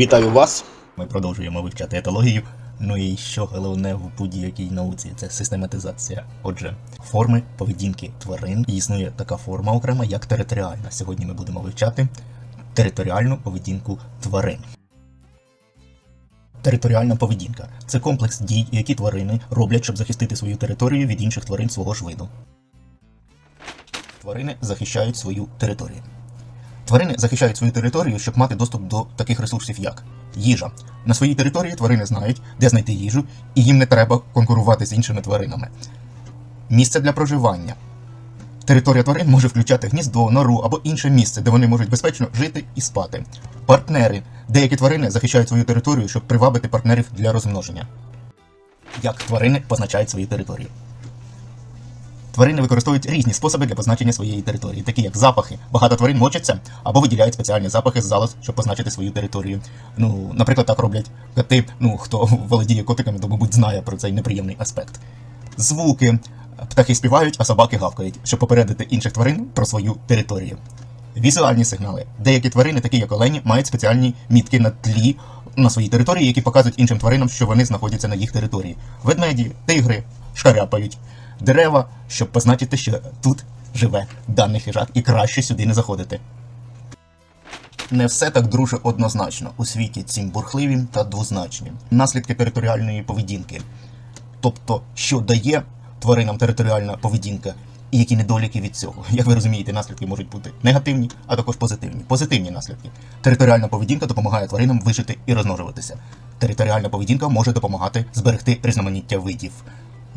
Вітаю вас! Ми продовжуємо вивчати етологію. Ну і що головне в будь-якій науці це систематизація. Отже, форми поведінки тварин існує така форма окрема, як територіальна. Сьогодні ми будемо вивчати територіальну поведінку тварин. Територіальна поведінка це комплекс дій, які тварини роблять, щоб захистити свою територію від інших тварин свого ж виду. Тварини захищають свою територію. Тварини захищають свою територію, щоб мати доступ до таких ресурсів, як їжа. На своїй території тварини знають, де знайти їжу, і їм не треба конкурувати з іншими тваринами. Місце для проживання. Територія тварин може включати гніздо, нору або інше місце, де вони можуть безпечно жити і спати. Партнери. Деякі тварини захищають свою територію, щоб привабити партнерів для розмноження. Як тварини позначають свою територію? Тварини використовують різні способи для позначення своєї території, такі як запахи. Багато тварин мочаться або виділяють спеціальні запахи з залоз, щоб позначити свою територію. Ну, наприклад, так роблять коти. Ну, хто володіє котиками, то, мабуть, знає про цей неприємний аспект. Звуки. Птахи співають, а собаки гавкають, щоб попередити інших тварин про свою територію. Візуальні сигнали. Деякі тварини, такі як олені, мають спеціальні мітки на тлі на своїй території, які показують іншим тваринам, що вони знаходяться на їх території. Ведмеді, тигри шкаряпають дерева, щоб позначити, що тут живе даний хижак, і краще сюди не заходити. Не все так друже однозначно у світі цим бурхливим та двозначним. Наслідки територіальної поведінки. Тобто, що дає тваринам територіальна поведінка, і які недоліки від цього. Як ви розумієте, наслідки можуть бути негативні, а також позитивні. Позитивні наслідки. Територіальна поведінка допомагає тваринам вижити і розмножуватися. Територіальна поведінка може допомагати зберегти різноманіття видів.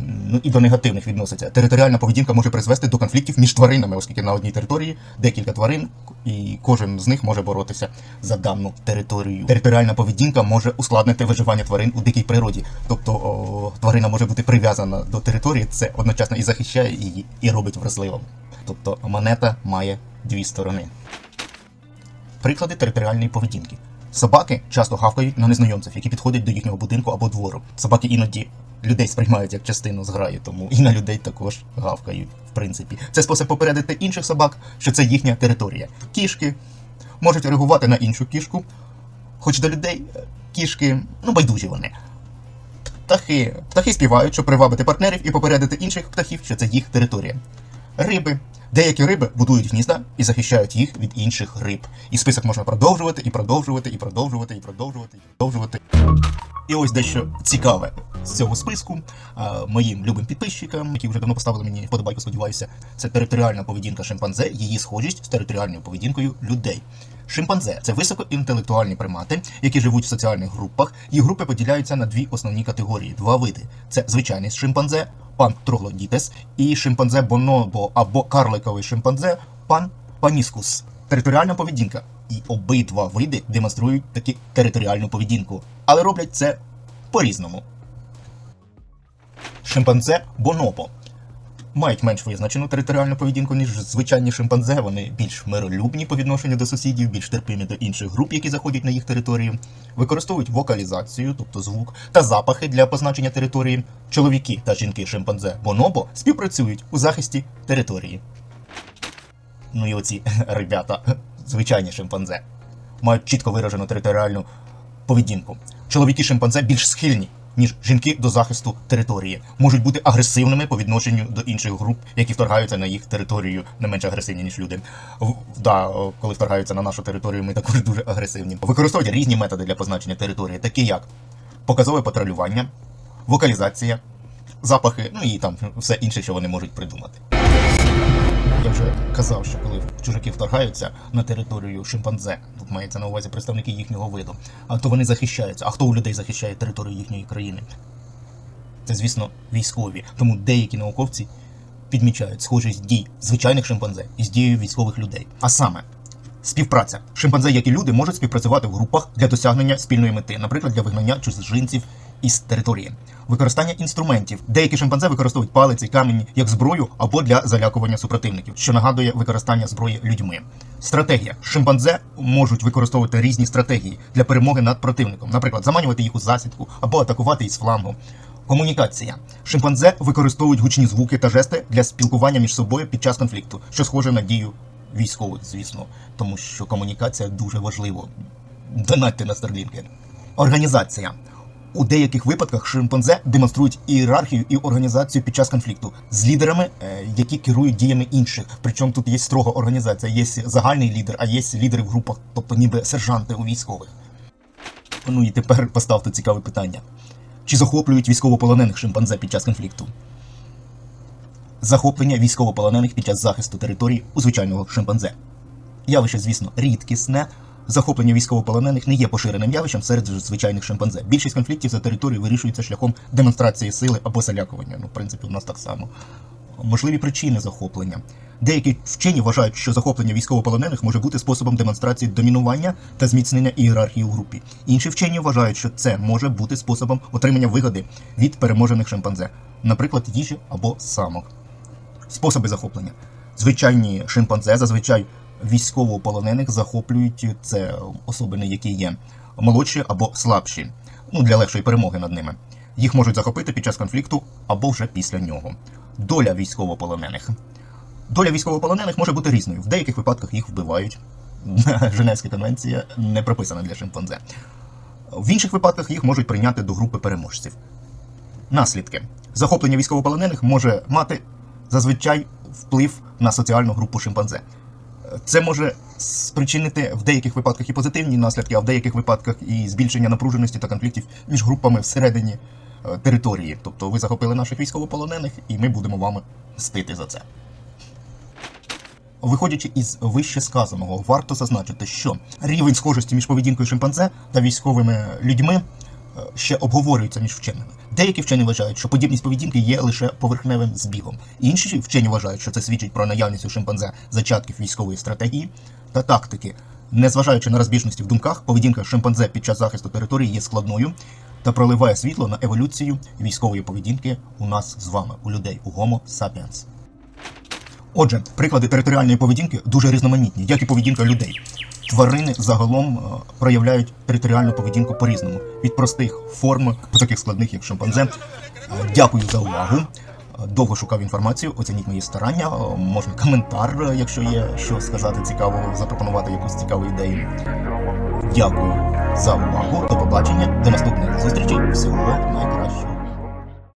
Ну і до негативних відноситься. Територіальна поведінка може призвести до конфліктів між тваринами, оскільки на одній території декілька тварин, і кожен з них може боротися за дану територію. Територіальна поведінка може ускладнити виживання тварин у дикій природі. Тобто о, тварина може бути прив'язана до території, це одночасно і захищає її, і робить вразливим. Тобто монета має дві сторони. Приклади територіальної поведінки. Собаки часто гавкають на незнайомців, які підходять до їхнього будинку або двору. Собаки іноді людей сприймають як частину зграї, тому і на людей також гавкають, в принципі. Це спосіб попередити інших собак, що це їхня територія. Кішки можуть реагувати на іншу кішку, хоч до людей е, кішки, ну, байдужі вони. Птахи. Птахи співають, щоб привабити партнерів і попередити інших птахів, що це їх територія. Риби. Деякі риби будують гнізда і захищають їх від інших риб. І список можна продовжувати, і продовжувати, і продовжувати, і продовжувати, і продовжувати. І ось дещо цікаве з цього списку а, моїм любим підписчикам, які вже давно поставили мені вподобайку, сподіваюся, це територіальна поведінка шимпанзе, її схожість з територіальною поведінкою людей. Шимпанзе це високоінтелектуальні примати, які живуть в соціальних групах. Їх групи поділяються на дві основні категорії: два види: це звичайний шимпанзе, пан троглодітес, і шимпанзе бонобо або карликовий шимпанзе, пан паніскус. Територіальна поведінка. І обидва види демонструють таки територіальну поведінку, але роблять це по-різному. Шимпанзе бонобо мають менш визначену територіальну поведінку, ніж звичайні шимпанзе. Вони більш миролюбні по відношенню до сусідів, більш терпимі до інших груп, які заходять на їх територію, використовують вокалізацію, тобто звук, та запахи для позначення території. Чоловіки та жінки шимпанзе бонобо співпрацюють у захисті території. Ну і оці ребята, звичайні шимпанзе, мають чітко виражену територіальну поведінку. Чоловіки шимпанзе більш схильні, ніж жінки до захисту території, можуть бути агресивними по відношенню до інших груп, які вторгаються на їх територію, не менш агресивні, ніж люди. В- Да, коли вторгаються на нашу територію, ми також дуже агресивні. Використовують різні методи для позначення території, такі як показове патрулювання, вокалізація, запахи, ну і там все інше, що вони можуть придумати. Я вже казав, що коли чужаки вторгаються на територію шимпанзе, мається на увазі представники їхнього виду, а то вони захищаються. А хто у людей захищає територію їхньої країни? Це, звісно, військові. Тому деякі науковці підмічають схожість дій звичайних шимпанзе із дією військових людей. А саме співпраця. Шимпанзе, як і люди, можуть співпрацювати в групах для досягнення спільної мети, наприклад, для вигнання чужинців із території. Використання інструментів. Деякі шимпанзе використовують палиці, камені як зброю або для залякування супротивників, що нагадує використання зброї людьми. Стратегія. Шимпанзе можуть використовувати різні стратегії для перемоги над противником, наприклад, заманювати їх у засідку або атакувати із флангу. Комунікація. Шимпанзе використовують гучні звуки та жести для спілкування між собою під час конфлікту, що схоже на дію військових, звісно, тому що комунікація дуже важлива. Донатьте на Старлінки. Організація. У деяких випадках шимпанзе демонструють ієрархію і організацію під час конфлікту з лідерами, е, які керують діями інших. Причому тут є строга організація, є загальний лідер, а є лідери в групах, тобто ніби сержанти у військових. Ну і тепер поставте цікаве питання: чи захоплюють військовополонених шимпанзе під час конфлікту? Захоплення військовополонених під час захисту території у звичайного шимпанзе. Явище, звісно, рідкісне. Захоплення військовополонених не є поширеним явищем серед звичайних шимпанзе. Більшість конфліктів за територію вирішується шляхом демонстрації сили або залякування. Ну, в принципі, у нас так само. Можливі причини захоплення. Деякі вчені вважають, що захоплення військовополонених може бути способом демонстрації домінування та зміцнення ієрархії у групі. Інші вчені вважають, що це може бути способом отримання вигоди від переможених шимпанзе, наприклад, їжі або самок. Способи захоплення. Звичайні шимпанзе зазвичай військовополонених захоплюють це особини, які є молодші або слабші, ну для легшої перемоги над ними. Їх можуть захопити під час конфлікту або вже після нього. Доля військовополонених. Доля військовополонених може бути різною. В деяких випадках їх вбивають. Женевська конвенція не прописана для шимпанзе. В інших випадках їх можуть прийняти до групи переможців. Наслідки. Захоплення військовополонених може мати зазвичай вплив на соціальну групу шимпанзе. Це може спричинити в деяких випадках і позитивні наслідки, а в деяких випадках і збільшення напруженості та конфліктів між групами всередині е, території. Тобто ви захопили наших військовополонених, і ми будемо вами мстити за це. Виходячи із вище сказаного, варто зазначити, що рівень схожості між поведінкою шимпанзе та військовими людьми е, ще обговорюється між вченими. Деякі вчені вважають, що подібність поведінки є лише поверхневим збігом. Інші вчені вважають, що це свідчить про наявність у шимпанзе зачатків військової стратегії та тактики. Незважаючи на розбіжності в думках, поведінка шимпанзе під час захисту території є складною та проливає світло на еволюцію військової поведінки у нас з вами, у людей, у Homo sapiens. Отже, приклади територіальної поведінки дуже різноманітні, як і поведінка людей. Тварини загалом е, проявляють територіальну поведінку по-різному, від простих форм до таких складних, як шимпанзе. Е, Дякую за увагу. Е, Довго шукав інформацію, оцініть мої старання. Можна коментар, якщо є що сказати цікавого, запропонувати якусь цікаву ідею. Дякую за увагу. До побачення, до наступних зустрічей. Всього найкращого.